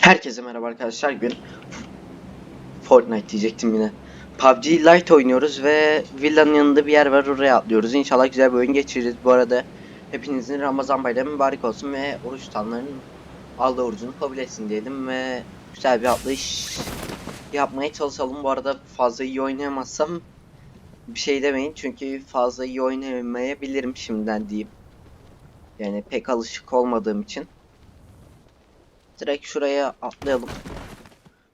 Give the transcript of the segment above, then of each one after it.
Herkese merhaba arkadaşlar. Gün Fortnite diyecektim yine. PUBG Lite oynuyoruz ve villanın yanında bir yer var oraya atlıyoruz. İnşallah güzel bir oyun geçiririz. Bu arada hepinizin Ramazan bayramı mübarek olsun ve oruç tutanların Allah orucunu kabul etsin diyelim ve güzel bir atlayış yapmaya çalışalım. Bu arada fazla iyi oynayamazsam bir şey demeyin çünkü fazla iyi oynayamayabilirim şimdiden diyeyim. Yani pek alışık olmadığım için. Direkt şuraya atlayalım.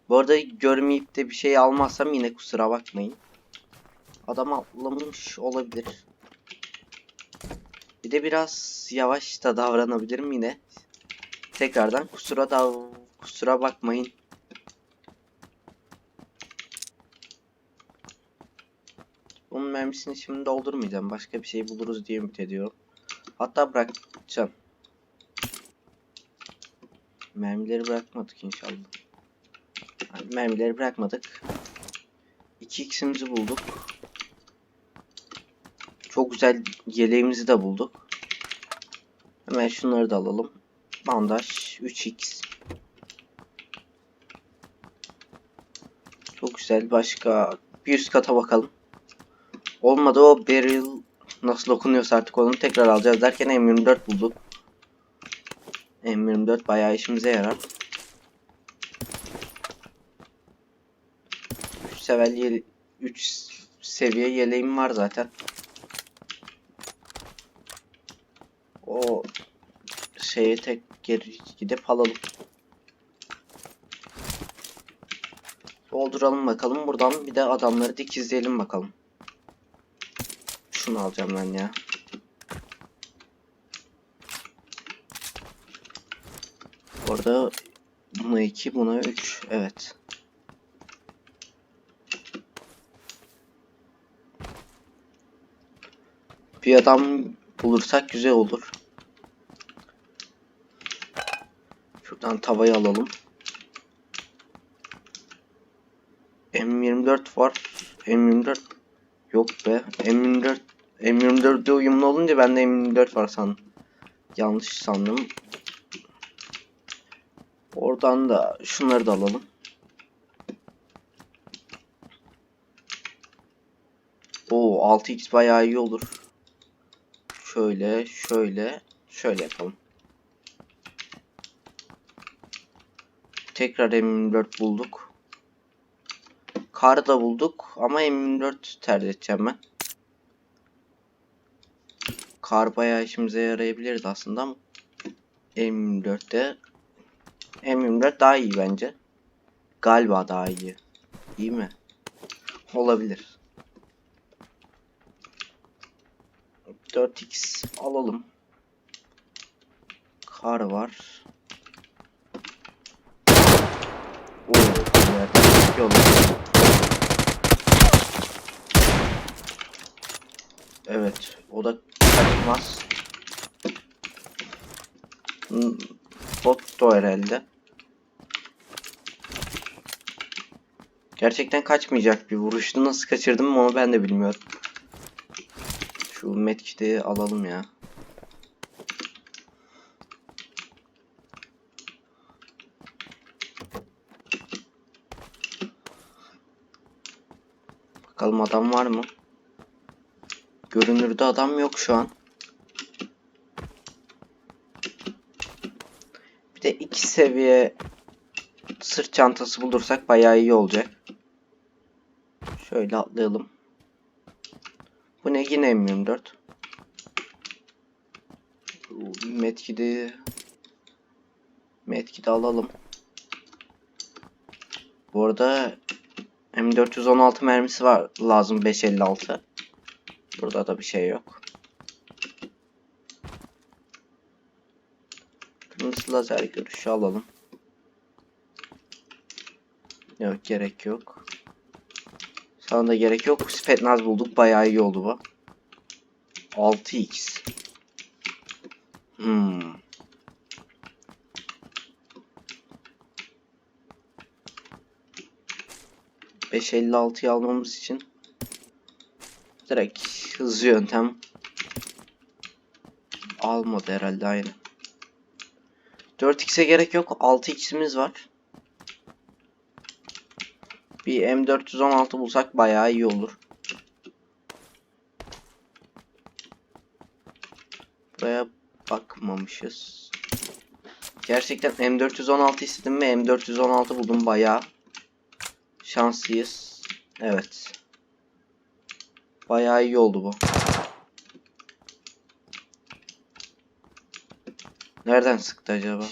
Bu arada görmeyip de bir şey almazsam yine kusura bakmayın. Adam atlamış olabilir. Bir de biraz yavaş da davranabilirim yine. Tekrardan kusura da kusura bakmayın. Bunun mermisini şimdi doldurmayacağım. Başka bir şey buluruz diye ümit ediyorum. Hatta bırakacağım. Mermileri bırakmadık inşallah. Yani mermileri bırakmadık. 2x'imizi bulduk. Çok güzel yeleğimizi de bulduk. Hemen şunları da alalım. Bandaj 3x. Çok güzel. Başka bir üst kata bakalım. Olmadı o barrel nasıl okunuyorsa artık onu tekrar alacağız derken M24 bulduk. M24 bayağı işimize yarar. 3 seviye 3 seviye yeleğim var zaten. O şeye tek geri gidip alalım. Dolduralım bakalım. Buradan bir de adamları dikizleyelim bakalım. Şunu alacağım ben ya. Orada buna 2, buna 3. Evet. Bir adam bulursak güzel olur. Şuradan tavayı alalım. M24 var. M24 yok be. M24 M24'de uyumlu olunca bende M24 var sandım. Yanlış sandım. Oradan da şunları da alalım. Oo 6x bayağı iyi olur. Şöyle, şöyle, şöyle yapalım. Tekrar M24 bulduk. Kar da bulduk ama M24 tercih edeceğim ben. Kar bayağı işimize yarayabilirdi aslında ama M24'te M24 daha iyi bence. Galiba daha iyi. İyi mi? Olabilir. 4x alalım. Kar var. Oo, olur. Evet, o da kaçmaz. Bot da herhalde. Gerçekten kaçmayacak bir vuruştu. Nasıl kaçırdım onu ben de bilmiyorum. Şu medkit'i alalım ya. Bakalım adam var mı? Görünürde adam yok şu an. De iki seviye sırt çantası bulursak bayağı iyi olacak. Şöyle atlayalım. Bu ne yine M24. Medkit'i Medkit'i alalım. Bu arada M416 mermisi var lazım 556. Burada da bir şey yok. Kırmızı lazer görüşü alalım. Yok gerek yok. Sana da gerek yok. Spetnaz bulduk. Bayağı iyi oldu bu. 6x. Hmm. ...556'yı almamız için... ...direkt hızlı yöntem... ...almadı herhalde aynı. 4x'e gerek yok. 6x'imiz var. Bir M416 bulsak bayağı iyi olur. Buraya bakmamışız. Gerçekten M416 istedim ve M416 buldum bayağı. Şanslıyız. Evet. Bayağı iyi oldu bu. Nereden sıktı acaba?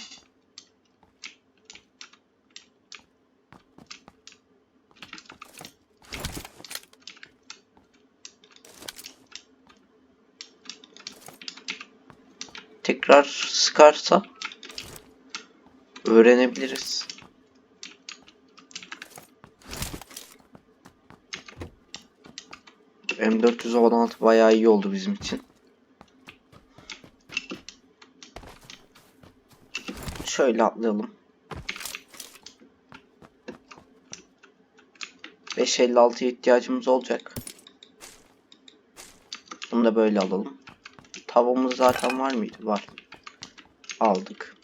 Tekrar sıkarsa öğrenebiliriz. M416 bayağı iyi oldu bizim için. Şöyle atlayalım. 556'ya ihtiyacımız olacak. Bunu da böyle alalım. Tavamız zaten var mıydı? Var. Aldık.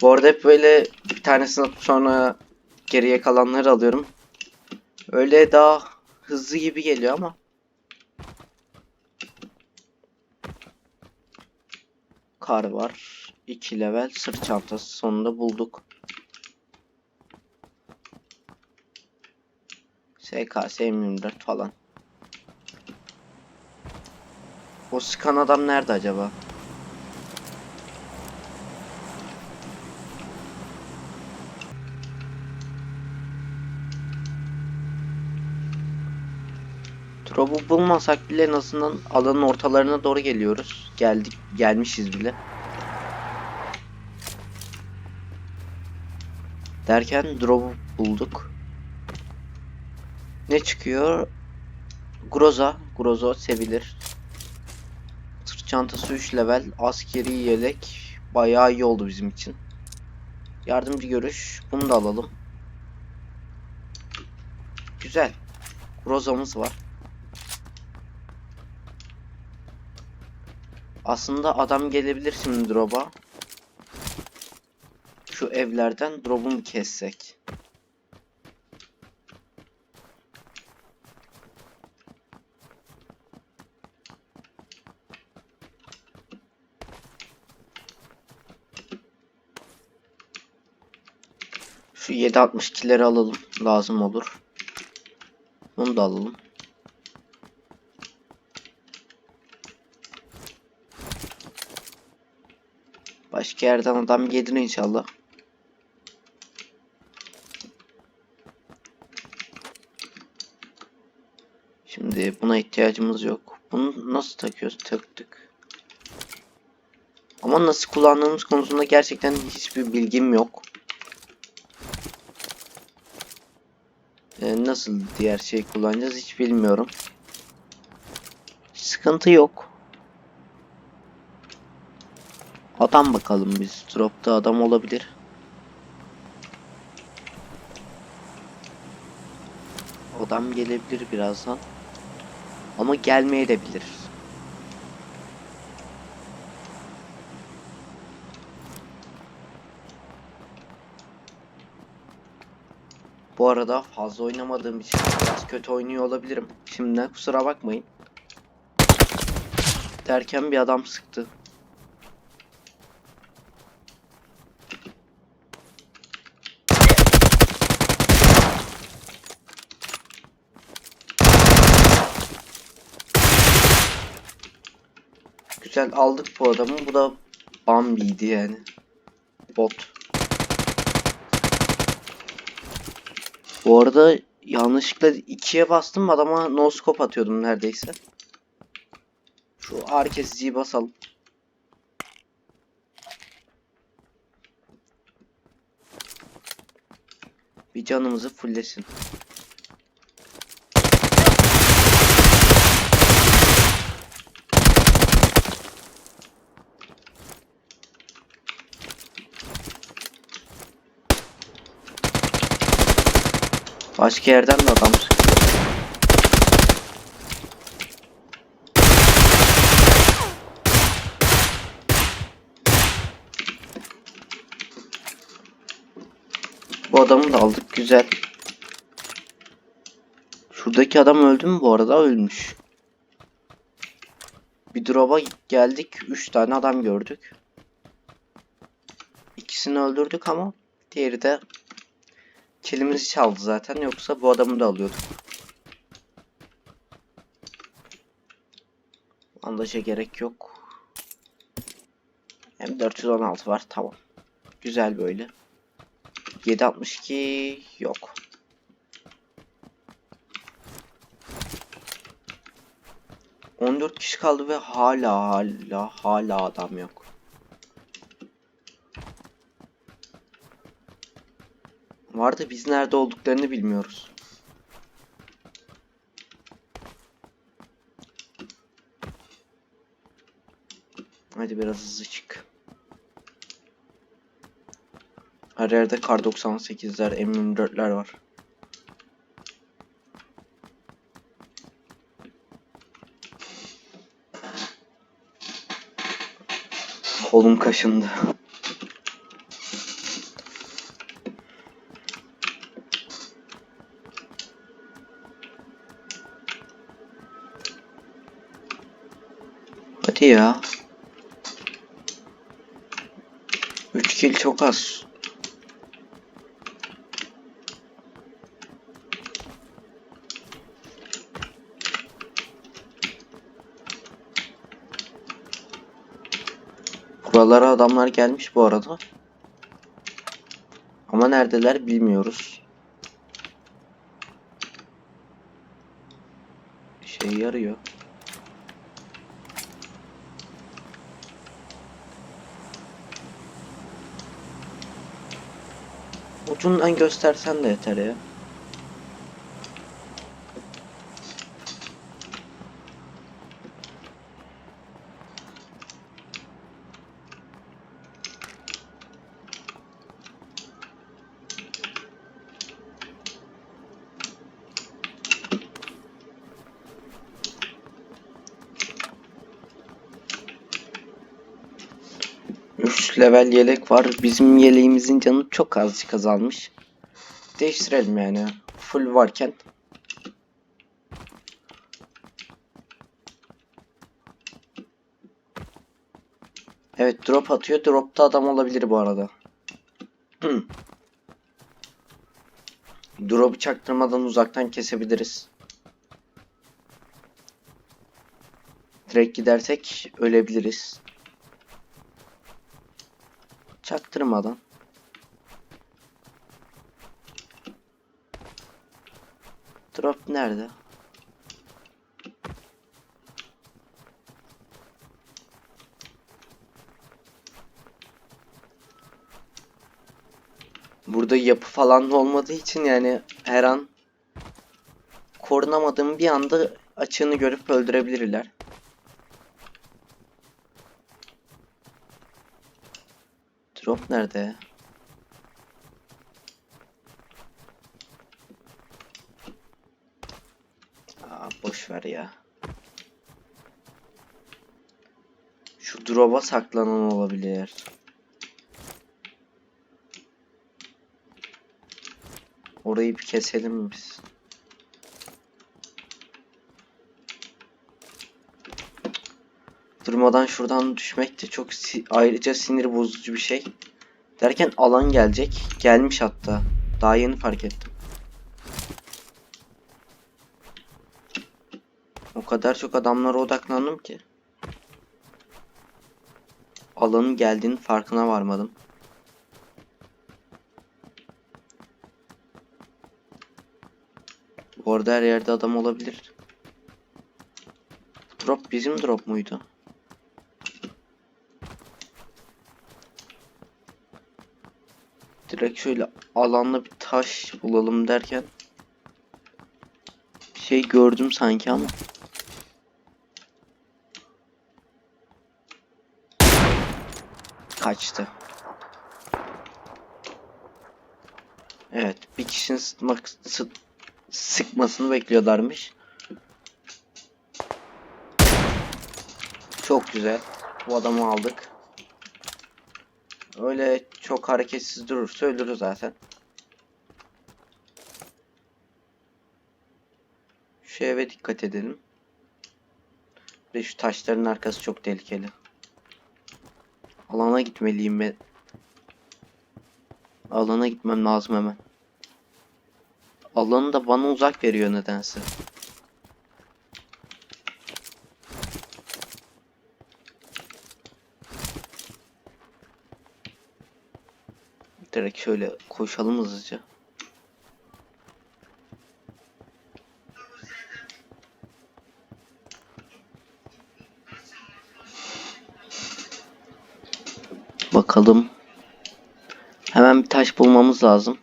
Bu arada hep böyle bir tanesini sonra geriye kalanları alıyorum. Öyle daha hızlı gibi geliyor ama. Kar var. 2 level sırt çantası sonunda bulduk. SKS M24 falan. O sıkan adam nerede acaba? Drop'u bulmasak bile en azından alanın ortalarına doğru geliyoruz. Geldik, gelmişiz bile. Derken drop'u bulduk. Ne çıkıyor? Groza. Groza sevilir. Sırt çantası 3 level. Askeri yelek. Bayağı iyi oldu bizim için. Yardımcı görüş. Bunu da alalım. Güzel. Groza'mız var. Aslında adam gelebilir şimdi drop'a. Şu evlerden drop'u mu kessek? Şu 7.62'leri alalım. Lazım olur. Bunu da alalım. Başka yerden adam gelir inşallah. Şimdi buna ihtiyacımız yok. Bunu nasıl takıyoruz? Taktık. Ama nasıl kullandığımız konusunda gerçekten hiçbir bilgim yok. Ee, nasıl diğer şey kullanacağız hiç bilmiyorum. Sıkıntı yok. Adam bakalım biz. Drop'ta adam olabilir. Adam gelebilir birazdan. Ama gelmeye de bilir. Bu arada fazla oynamadığım için biraz kötü oynuyor olabilirim. Şimdiden kusura bakmayın. Derken bir adam sıktı. Güzel aldık bu adamı. Bu da Bambi'ydi yani. Bot. Bu arada yanlışlıkla ikiye bastım adama no scope atıyordum neredeyse. Şu ağrı kesiciyi basalım. Bir canımızı fulllesin. Başka yerden de adam sıkıyor. Bu adamı da aldık. Güzel. Şuradaki adam öldü mü bu arada? Ölmüş. Bir drop'a geldik. 3 tane adam gördük. İkisini öldürdük ama diğeri de kilimizi çaldı zaten. Yoksa bu adamı da alıyorduk. Bandaja gerek yok. Hem 416 var. Tamam. Güzel böyle. 762 yok. On dört kişi kaldı ve hala hala hala adam yok. Var da biz nerede olduklarını bilmiyoruz. Hadi biraz hızlı çık. Her yerde kar 98'ler, M24'ler var. Kolum kaşındı. Hadi ya. 3 kill çok az. Buralara adamlar gelmiş bu arada. Ama neredeler bilmiyoruz. Şey yarıyor. Ucundan göstersen de yeter ya. Level yelek var. Bizim yeleğimizin canı çok azıcık azalmış. Değiştirelim yani. Full varken. Evet drop atıyor. Dropta adam olabilir bu arada. Drop'u çaktırmadan uzaktan kesebiliriz. Direkt gidersek ölebiliriz. Çaktırmadan. Drop nerede? Burada yapı falan olmadığı için yani her an korunamadığım bir anda açığını görüp öldürebilirler. Drop nerede? Aa, boş ver ya. Şu drop'a saklanan olabilir. Orayı bir keselim biz? Durmadan şuradan düşmek de çok si- ayrıca sinir bozucu bir şey. Derken alan gelecek. Gelmiş hatta. Daha yeni fark ettim. O kadar çok adamlara odaklandım ki. Alanın geldiğinin farkına varmadım. Bu arada her yerde adam olabilir. Drop bizim drop muydu? Direkt şöyle alanda bir taş bulalım derken bir şey gördüm sanki ama. Kaçtı. Evet, bir kişinin sıkmak, sık, sıkmasını bekliyorlarmış. Çok güzel. Bu adamı aldık. Öyle çok hareketsiz durursa ölür zaten. Şu eve dikkat edelim. Ve şu taşların arkası çok tehlikeli. Alana gitmeliyim ben. Alana gitmem lazım hemen. Alanı da bana uzak veriyor nedense. Şöyle koşalım hızlıca. Bakalım. Hemen bir taş bulmamız lazım.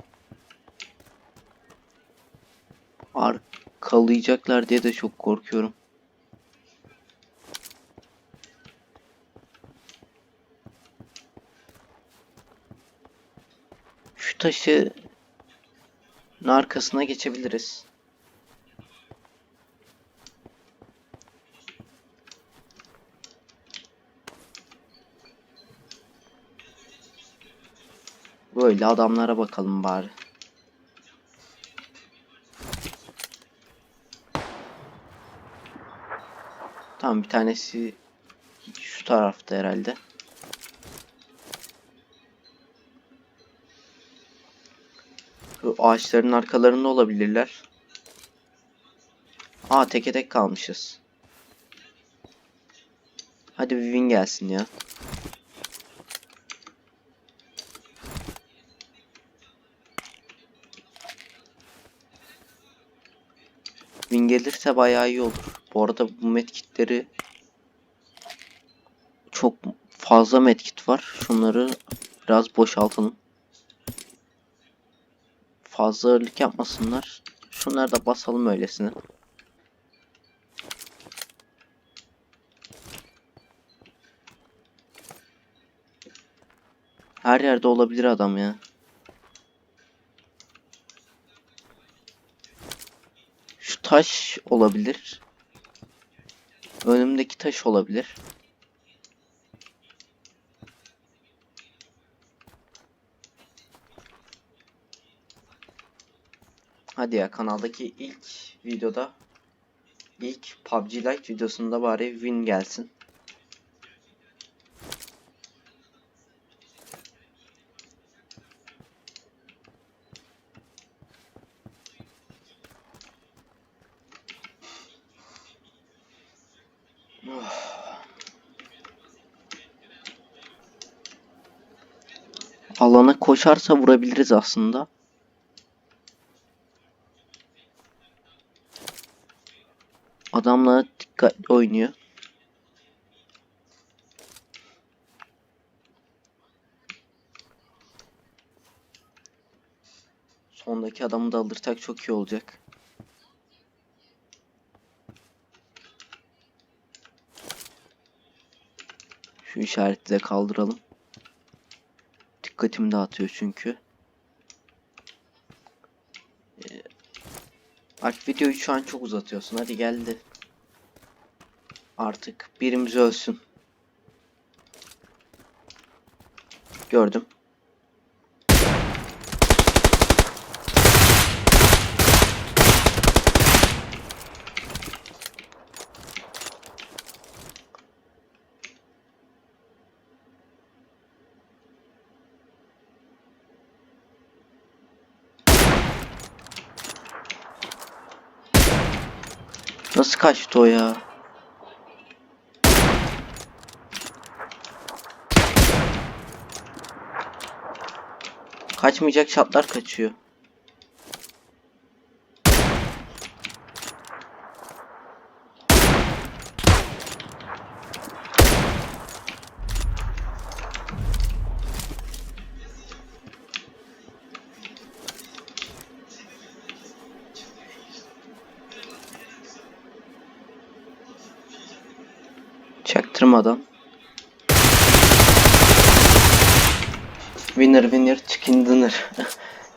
Arkalayacaklar diye de çok korkuyorum. Şu taşı arkasına geçebiliriz. Böyle adamlara bakalım bari. Tamam bir tanesi şu tarafta herhalde. Şu ağaçların arkalarında olabilirler. Aa teke tek kalmışız. Hadi bir win gelsin ya. Win gelirse bayağı iyi olur. Bu arada bu medkitleri çok fazla medkit var. Şunları biraz boşaltalım. Fazla ağırlık yapmasınlar. Şunları da basalım öylesine. Her yerde olabilir adam ya. Şu taş olabilir. Önümdeki taş olabilir. Hadi ya kanaldaki ilk videoda ilk PUBG Lite videosunda bari win gelsin. Alana koşarsa vurabiliriz aslında. Adamla dikkatli oynuyor. Sondaki adamı da alırsak çok iyi olacak. Şu işareti de kaldıralım. Dikkatimi dağıtıyor çünkü. Ee, Bak videoyu şu an çok uzatıyorsun. Hadi geldi. Artık birimiz ölsün. Gördüm. Nasıl kaçtı o ya? Kaçmayacak şartlar kaçıyor. Çaktırmadan. Winner winner chicken dinner.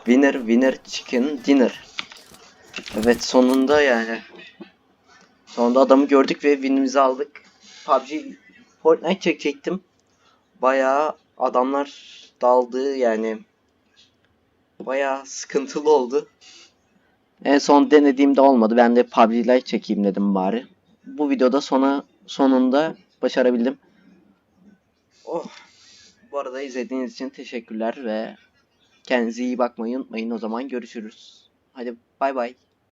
winner winner chicken dinner. Evet sonunda yani. Sonunda adamı gördük ve winimizi aldık. PUBG Fortnite çekecektim. Bayağı adamlar daldı yani. Bayağı sıkıntılı oldu. En son denediğimde olmadı. Ben de PUBG Lite çekeyim dedim bari. Bu videoda sona sonunda başarabildim. Oh. Bu arada izlediğiniz için teşekkürler ve kendinize iyi bakmayı unutmayın. O zaman görüşürüz. Hadi bay bay.